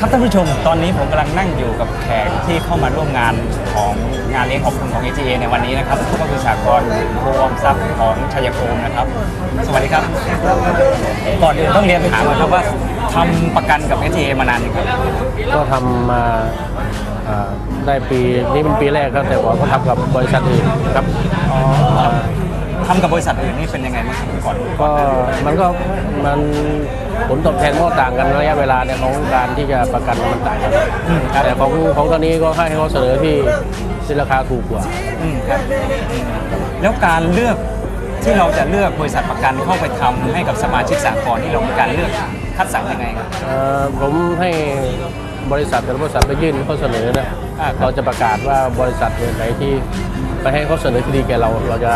ครับท่านผู้ชม ตอนนี้ผมกำลังนั่งอยู่กับแขกที่เข้ามาร่วมงานของงานเลี้ยงขอบคุณของ AGA ในวันนี้นะครับก็คือสากลโพมทรัพย์ของชัยภูมินะครับ สวัสดีครับ ก่อนอื่นต้องเรียนถามก่อนครับว่าทำประกันกับ AGA มานานยังครับก็ทำมาอ่าได้ปีนี้เป็นปีแรกครับแต่ก่อนก็ทำกับบริษัทอื่นครับ ทำกับบริษัทอื่นนี่เป็นยังไงบ้างครับก่อนก็มันก็มันผลตอบแทนก็ต่างกันระยะเวลาเนี่ยของการที่จะประกันมันต่างกันอืมครับแต่ของของตอนนี้ก็ให้เขาเสนอที่ที่ราคาถูกกว่าอืมครับแล้วการเลือกที่เราจะเลือกบริษัทประกันเข้าไปทำให้กับสมาชิกสากลที่เรามีการเลือกคัดสรรยังไงครับเอ่อผมให้บริษัทแต่ละบริษัทไปยื่นข้อเสนอนะอ่าครับเราจะประกาศว่าบริษัทไหนที่ ไปให้ข้อเสนอที่ดีแก่เรา เราจะ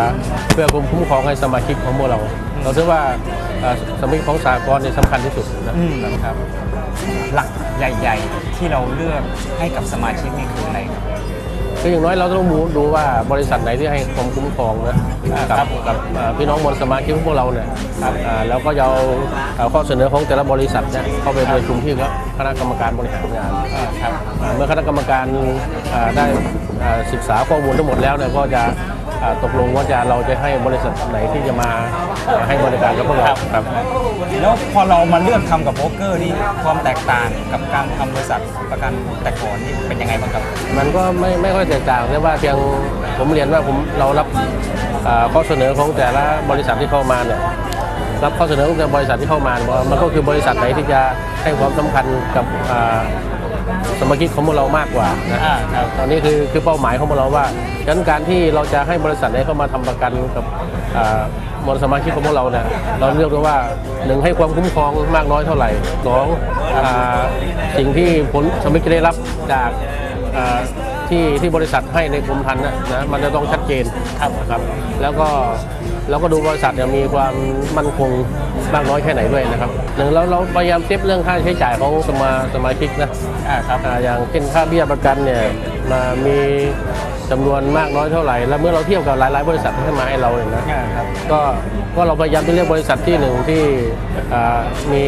เพื่อคุ้มครองให้สมาชิกของพวกเรา เราคิดว่าเอ่อสมาชิกของสากลเนี่ยสำคัญที่สุดนะอืมครับ หลักใหญ่ ๆ ที่เราเลือกให้กับสมาชิกนี่คืออะไร ครับคืออย่างน้อยเราต้องดูดูว่าบริษัทไหนที่ให้ความคุ้มครองนะอ่ากัครับกับเอ่อพี่น้องมวลสมาชิกของพวกเราเนี่ยครับอ่าแล้วก็จะเอาเอาข้อเสนอของแต่ละบริษัทเนี่ยเข้าไปประชุมที่คณะกรรมการบริหารงานอ่าครับอ่าเมื่อคณะกรรมการอ่าได้อ่าศึกษาข้อมูลทั้งหมดแล้วเนี่ยก็จะอ่าตกลงว่าจะเราจะให้บริษัทไหนที่จะมาอ่าให้บริการกับพวกเราครับ แล้วพอเรามาเลือกทำกับโบรกเกอร์นี่ความแตกต่างกับการทำบริษัทประกันแต่ก่อนนี่เป็นยังไงบ้างครับ มันก็ไม่ไม่ค่อยแตกต่างแต่ว่าเพียงผมเรียนว่าผมเรารับอ่าข้อเสนอของแต่ละบริษัทที่เข้ามาเนี่ยรับข้อเสนอของแต่ละบริษัทที่เข้ามาเนี่ยมันก็คือบริษัทไหนที่จะให้ความสำคัญกับอ่าสมาชิกของพวกเรามากกว่านะอ่าครับตอนนี้คือคือเป้าหมายของพวกเราว่าฉะนั้นการที่เราจะให้บริษัทไหนเข้ามาทำประกันกับอ่ามวลสมาชิกของพวกเราเนี่ยเราเลือกดูว่าหนึ่งให้ความคุ้มครองมากน้อยเท่าไหร่สองอ่าสิ่งที่ผลสมาชิกจะได้รับจากอ่า ที่ที่บริษัทให้ในกรมธรรม์นะนะมันจะต้องชัดเจนครับครับแล้วก็แล้วก็ดูบริษัทเนี่ยมีความมั่นคงมากน้อยแค่ไหนด้วยนะครับหนึ่งเราเราพยายามเซฟเรื่องค่าใช้จ่ายของสมาสมาชิกนะอ่าครับอ่าอย่างเช่นค่าเบี้ยประกันเนี่ยมามีจำนวนมากน้อยเท่าไหร่ แล้วเมื่อเราเทียบกับหลาย ๆ บริษัทที่ให้มาให้เราเนี่ยนะอ่าครับก็ก็เราพยายามจะเลือกบริษัทที่หนึ่งที่อ่ามี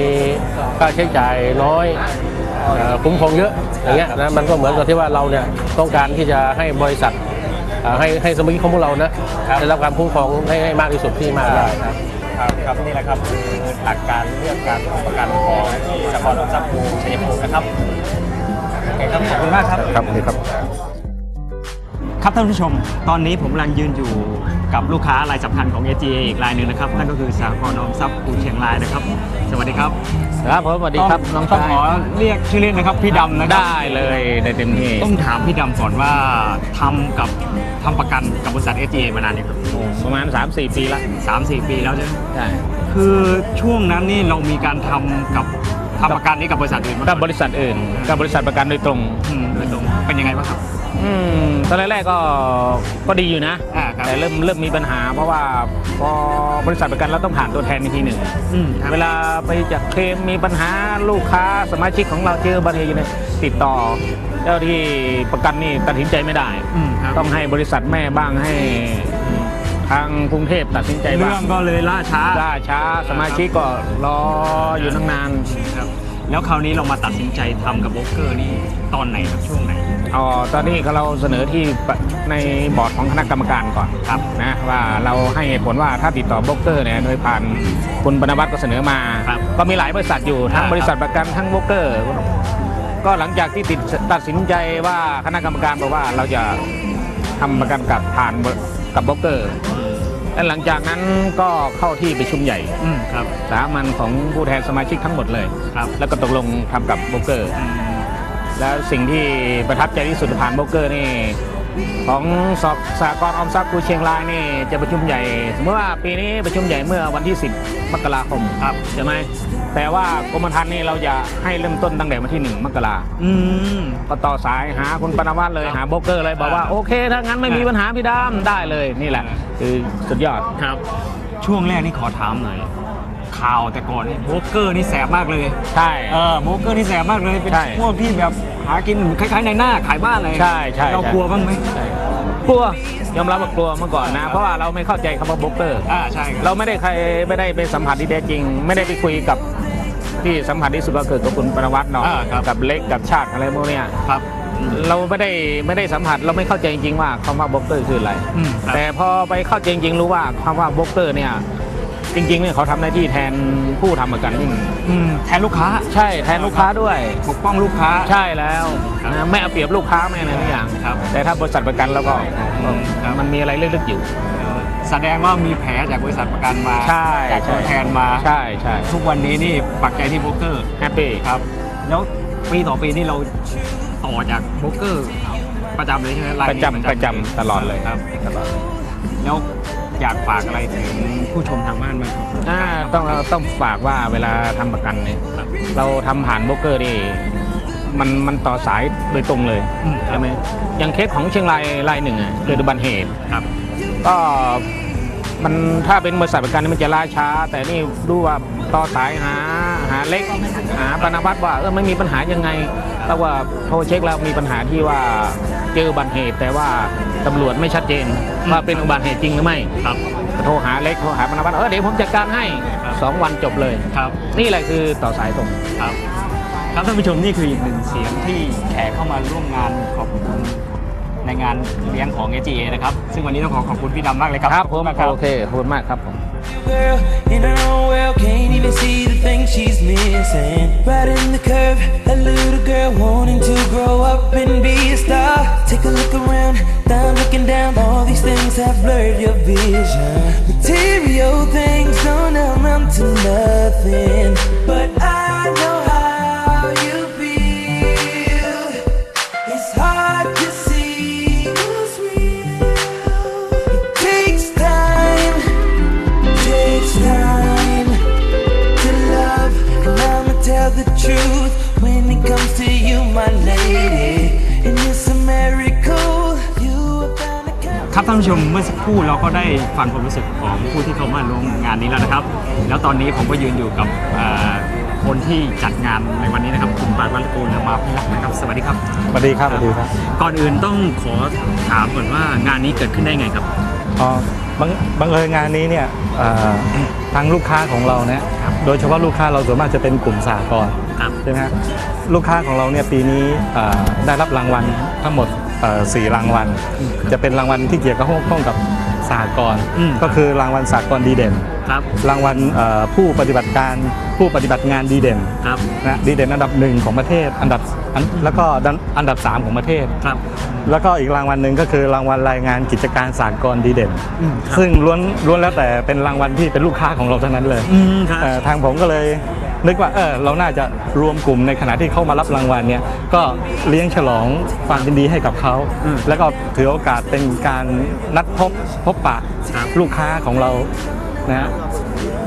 ค่าใช้จ่ายน้อยอ่า คุ้มครองเยอะอย่างเงี้ยนะมันก็เหมือนกับที่ว่าเราเนี่ยต้องการที่จะให้บริษัทอ่าให้ให้สมาชิกของพวกเรานะครับได้รับการคุ้มครองให้ให้มากที่สุดที่มากได้ครับครับครับนี่แหละครับคือหลักการเลือกการทำประกันของสากลออมทรัพย์ภูชัยภูมินะครับโอเคครับขอบคุณมากครับครับนี่ครับ ครับท่านผู้ชม ตอนนี้ผมกำลังยืนอยู่ กับลูกค้ารายสำคัญของ AGA อีกรายหนึ่งนะครับนั่นก็คือสากลออมทรัพย์ภูเชียงรายนะครับ สวัสดีครับครับผมสวัสดีครับน้องต้องชายขอเรียกชื่อเล่นนะครับพี่ดำนะครับได้เลยได้เต็มที่ต้องถามพี่ดำก่อนว่าทำกับทำประกันกับบริษัท AGA มานานยังครับประมาณ 3-4 ปีละสามสี่ปีแล้วใช่ไหมใช่คือช่วงนั้นนี่เรามีการทำกับทำประกันนี้กับบริษัทอื่นมากับบริษัทอื่นกับบริษัทประกันโดยตรง อืมโดยตรงเป็นยังไงบ้างครับ อืมตอนแรกๆก็ก็ดีอยู่นะ อ่าครับแต่เริ่มเริ่มมีปัญหา เพราะว่าพอบริษัทประกันเราต้องผ่านตัวแทนอีกทีหนึ่งอืมครับเวลาไปจะเคลมมีปัญหาลูกค้าสมาชิกของเราเจอบัญชีเนี่ยติดต่อ เจ้าที่ประกันนี่ตัดสินใจไม่ได้ อืมครับต้องให้บริษัทแม่บ้างให้ทางกรุงเทพตัดสินใจเรื่บ้าองงก็เลยล่าช้าล่าช้าสมาชิกก็รออยู่ตั้งนานครับ แล้วคราวนี้เรามาตัดสินใจทำกับโบรกเกอร์นี่ตอนไหนครับช่วงไหนอ๋อตอนนี้เราเสนอที่ในบอร์ดของคณะกรรมการก่อนครับนะว่าเราให้เหตุผลว่าถ้าติดต่อโบรกเกอร์เนี่ยโดยผ่านคุณบรรณวัฒน์ก็เสนอมา ครับ ก็มีหลายบริษัทอยู่ทั้งอ่าครับบริษัทประกันทั้งโบรกเกอร์ ก็หลังจากที่ติดตัดสินใจว่าคณะกรรมการบอกว่าเราจะทำประกันกับผ่านกับโบรกเกอร์ และหลังจากนั้นก็เข้าที่ประชุมใหญ่ อืมครับ สามัญของผู้แทนสมาชิกทั้งหมดเลย ครับ แล้วก็ตกลงทำกับโบรกเกอร์อืมแล้วสิ่งที่ประทับใจที่สุดผ่านโบรกเกอร์นี่ ของสอบสากลออมทรัพย์กูเชียงรายนี่จะประชุมใหญ่ สมมติว่าปีนี้ประชุมใหญ่เมื่อวันที่ 10 มกราคมครับใช่ไหม แต่ว่ากรมธรรม์นี่เราจะให้เริ่มต้นตั้งแต่วันที่ 1 มกราอืม ก็ต่อสายหาคุณปนวัตเลยครับหาโบรกเกอร์เลยบอกว่าอ่าโอเค ถ้างั้นไม่มีปัญหาพี่ดามได้เลยนี่แหละอ่าคือสุดยอด ครับ ช่วงแรกนี่ขอถามหน่อยข่าวแต่ก่อนนี่โบรกเกอร์นี่แสบมากเลย ใช่ เออโบรกเกอร์นี่แสบมากเลยเป็นใช่พวกที่แบบหากินคล้ายๆในหน้าขายบ้านอะไรใช่ใช่เราใช่ กลัวบ้างไหมใช่ กลัวยอมรับว่ากลัวเมื่อก่อนนะ เพราะว่าเราไม่เข้าใจคำว่าโบรกเกอร์ อ่าใช่ครับเราไม่ได้ใครไม่ได้ไปสัมผัสที่แท้จริง ไม่ได้ไปคุยกับที่สัมผัสที่สุดก็คือกับคุณปนวัตรเนาะอ่าครับ กับเล็กกับชาติอะไรพวกเนี้ยครับเราไม่ได้ไม่ได้สัมผัสเราไม่เข้าใจจริงๆว่าคำว่าบล็อกเกอร์คืออะไร อืมครับ แต่พอไปเข้าใจจริงๆรู้ว่าคำว่าบล็อกเกอร์เนี่ย จริงๆเนี่ยเขาทำหน้าที่แทนผู้ทำประกันยิ่งอืมแทนลูกค้า ใช่แทนลูกค้าด้วย ปกป้องลูกค้า ใช่แล้วครับนะไม่เอาเปรียบลูกค้าไม่อะไรทุกอย่าง ครับแต่ถ้าบริษัทประกันแล้วก็อืมครับ มันมีอะไรลึกๆอยู่ แสดงว่ามีแผลจากบริษัทประกันมาใช่จากตัวแทนมา ใช่ใช่ทุกวันนี้นี่ปักใจที่โบรกเกอร์แฮปปี้ ครับ แล้วปีต่อปีนี่เราต่อจากโบรกเกอร์ ประจำเลยใช่ไหมายประนี้จำประจำตลอดเลยครับ ตลอดแล้ว อยากฝากอะไรถึงผู้ชมทางบ้านไหมครับอ่าต้องต้องฝากว่าเวลาทำประกันเนี่ยเราทำผ่านโบรกเกอร์นี่มันมันต่อสายโดยตรงเลยอืมใช่ไหมอย่างเคสของเชียงรายรายหนึ่งอะเกิดอุบัติเหตุ ครับก็มันถ้าเป็นบริษัทประกันนี่มันจะล่าช้า แต่นี่ดูว่าต่อสายหา หาเล็กหาปนวัตว่าเออไม่มีปัญหายังไงแต่ว่าโทรเช็คแล้วมีปัญหาที่ว่าเจออุบัติเหตุ แต่ว่าตำรวจไม่ชัดเจนว่าเป็นอุบัติเหตุจริงหรือไม่ครับโทรหาเล็กโทรหาปนวัตเออเดี๋ยวผมจัดการให้ครับสองวันจบเลยครับ นี่แหละคือต่อสายตรงครับครับท่านผู้ชมนี่คืออีกหนึ่งเสียงที่แขกเข้ามาร่วมงานขอบคุณในงานเลี้ยงของ AGA นะครับ ซึ่งวันนี้ต้องขอขอบคุณพี่ดำมากเลยครับ ครับผมขอณากครับโอเคขอบคุณมากครับผม girl in her own world can't even see the things she's missing. In the curve, a little girl wanting to grow up and be a star. Take a look around, down looking down. All these things have blurred your vision. Material things don't amount to nothing, ผู้ชมเมื่อสักครู่เราก็ได้ฟังความรู้สึกของผู้ที่เข้ามาร่วมงานนี้แล้วนะครับ แล้วตอนนี้ผมก็ยืนอยู่กับเอ่อคนที่จัดงานในวันนี้นะครับคุณปานวัลกูลและมาพิรักษ์นะครับสวัสดีครับ สวัสดีครับสวัสดีครับก่อนอื่นต้องขอถามก่อนว่างานนี้เกิดขึ้นได้ไงครับ อ๋อบังบังเอิญงานนี้เนี่ยเอ่อทางลูกค้าของเราเนี่ยโดยเฉพาะลูกค้าเราส่วนมากจะเป็นกลุ่มสหกรณ์ครับ ใช่ไหมฮะลูกค้าของเราเนี่ยปีนี้เอ่อได้รับรางวัลทั้งหมดเอ่อ สี่รางวัล จะเป็นรางวัลที่เกี่ยวกับข้องกับสหกรณ์อืมก็คือรางวัลสหกรณ์ดีเด่นครับรางวัลเอ่อผู้ปฏิบัติการผู้ปฏิบัติงานดีเด่นครับนะดีเด่นอันดับหนึ่งของประเทศอันดับอันแล้วก็อันดับสามของประเทศครับ แล้วก็อีกรางวัลหนึ่งก็คือรางวัลรายงานกิจการสากลดีเด่นอืมครับซึ่งล้วนล้วนแล้วแต่เป็นรางวัลที่เป็นลูกค้าของเราทั้งนั้นเลยอืมครับเอ่อทางผมก็เลย นึกว่าเออเราน่าจะรวมกลุ่มในขณะที่เข้ามารับรางวัลเนี่ยก็เลี้ยงฉลองความยินดีให้กับเขาอืมแล้วก็ถือโอกาสเป็นการนัดพบพบปะครับลูกค้าของเรานะฮะ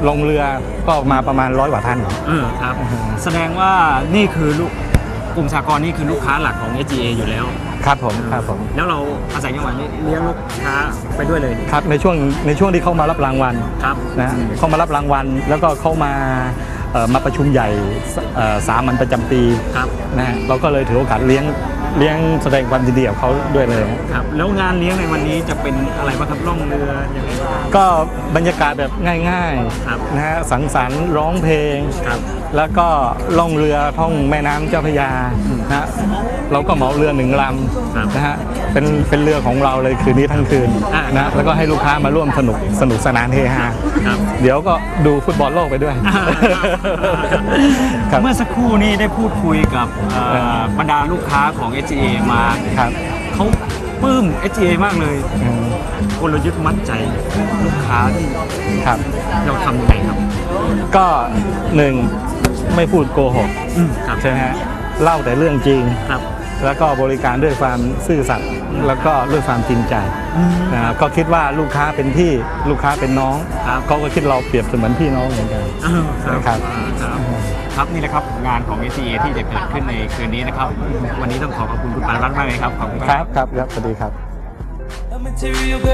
ลงเรือก็มาประมาณร้อยกว่าท่านเออครับ แสดงว่านี่คือลูกกลุ่มสากลนี่คือลูกค้าหลักของ AGA อยู่แล้ว ครับผมครับผม แล้วเราอาศัยจังหวะนี้เลี้ยงลูกค้าไปด้วยเลย ครับในช่วงในช่วงที่เข้ามารับรางวัลครับนะฮะเข้ามารับรางวัลแล้วก็เข้ามาเอ่อ มาประชุมใหญ่สเอ่อสามัญประจำปีครับนะฮะเราก็เลยถือโอกาสเลี้ยงเลี้ยงแสดงความยินดีกับเขาด้วยเลยครับแล้วงานเลี้ยงในวันนี้จะเป็นอะไรบ้างครับล่องเรือยังไงบ้างก็บรรยากาศแบบง่ายครับๆนะฮะสังสรรค์ร้องเพลงครับ แล้วก็ล่องเรือท่องแม่น้ำเจ้าพระยานะฮะเราก็เหมาเรือหนึ่งลครับำนะฮะเป็นเป็นเรือของเราเลยคืนนี้ทั้งคืนอ่านะแล้วก็ให้ลูกค้ามาร่วมสนุกสนุกสนานเฮฮาครับเดี๋ยวก็ดูฟุตบอลโลกไปด้วยครับ เมื่อสักครู่นี้ได้พูดคุยกับเอ่อเออบรรดาลูกค้าของ SGA มาครับเขาปลื้ม SGA มากเลยอืมกลยุทธ์มัดใจลูกค้าที่ครับ เราทำยังไงครับ ก็หนึ่ง ไม่พูดโกหกอืมครับใช่ไหมฮะเล่าแต่เรื่องจริงครับ แล้วก็บริการด้วยความซื่อสัตย์แล้วก็ด้วยความจริงใจอืมนะก็คิดว่าลูกค้าเป็นพี่ลูกค้าเป็นน้องครับเขาก็คิดเราเปรียบเสมือนพี่น้องเหมือนกันอ้าวครับครับอ่าครับครับนี่แหละครับงานของ SGA ที่จะเกิดขึ้นในคืนนี้นะครับ วันนี้ต้องขอขอบคุณคุณปานรัตน์มากเลยครับขอบคุณครับครับครับสวัสดีครับ a material girl.